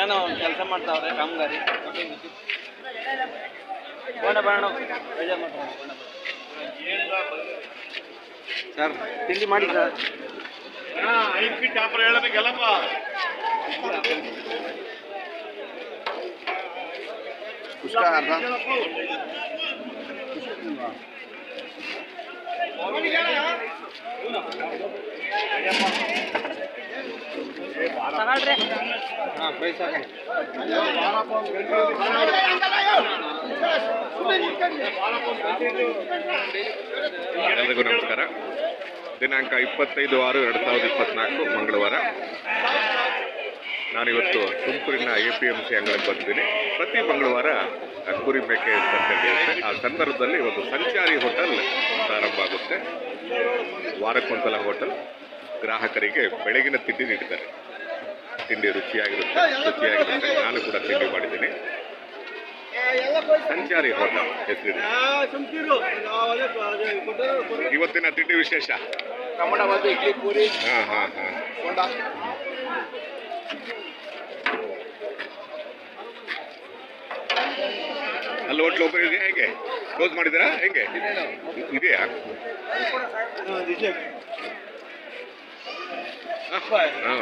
ಏನೋ ಒಂದು ಕೆಲಸ ಮಾಡ್ತಾವ್ರೆ ಕಾಮಗಾರಿ ಬೋಂಡ ಬಾಣ ಬೇಜಾರು ಮಾಡ್ತಾರೆ ಸರ್ ತಿಂಡಿ ಮಾಡಿ ಸರ್ ಐದು ಫೀಟ್ ವ್ಯಾಪಾರ ಹೇಳಬೇಕಲ್ಲಪ್ಪ ಕುಷ್ಕ ಅರ್ಧ ತಗೊಳ್ರಿ ಹಾಂ ಪ್ರೈಸ್ ಹಾಕಿ ಎಲ್ಲರಿಗೂ ನಮಸ್ಕಾರ. ದಿನಾಂಕ ಇಪ್ಪತ್ತೈದು ಆರು ಎರಡು ಸಾವಿರದ ಇಪ್ಪತ್ನಾಲ್ಕು ಮಂಗಳವಾರ. ನಾನಿವತ್ತು ತುಮಕೂರಿನ ಎ ಪಿ ಎಂ ಸಿ ಅಂಗಡಿಗೆ ಬಂದಿದ್ದೀನಿ. ಪ್ರತಿ ಮಂಗಳವಾರ ಕುರಿ ಮೇಕೆ ನಡೆಯುತ್ತೆ ಆ ಸಂದರ್ಭದಲ್ಲಿ ಒಂದು ಸಂಚಾರಿ ಹೋಟೆಲ್ ಪ್ರಾರಂಭ ಆಗುತ್ತೆ. ವಾರಕ್ಕೊಂದಲ ಹೋಟೆಲ್. ಗ್ರಾಹಕರಿಗೆ ಬೆಳಗಿನ ತಿಂಡಿ ನೀಡ್ತಾರೆ. ತಿಂಡಿ ರುಚಿಯಾಗಿರುತ್ತೆ ಶುಚಿಯಾಗಿರುತ್ತೆ ನಾನು ಕೂಡ ತಿಂಡಿ ಮಾಡಿದ್ದೀನಿ. ಸಂಚಾರಿ ಹೋಟೆಲ್ ಹೆಸರಿದೆ. ಇವತ್ತಿನ ತಿಂಡಿ ವಿಶೇಷ? ಹಾಂ ಹಾಂ ಹಾಂ. ಅಲ್ಲಿ ಹೋಟ್ಲ್ ಓಪನ್ ಇದೆಯಾ ಹೇಗೆ? ಕ್ಲೋಸ್ ಮಾಡಿದ್ದೀರಾ? ಹೇಗೆ? ಇದೆಯಾ? ಹಾಂ.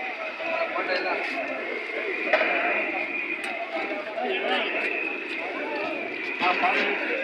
Thank you.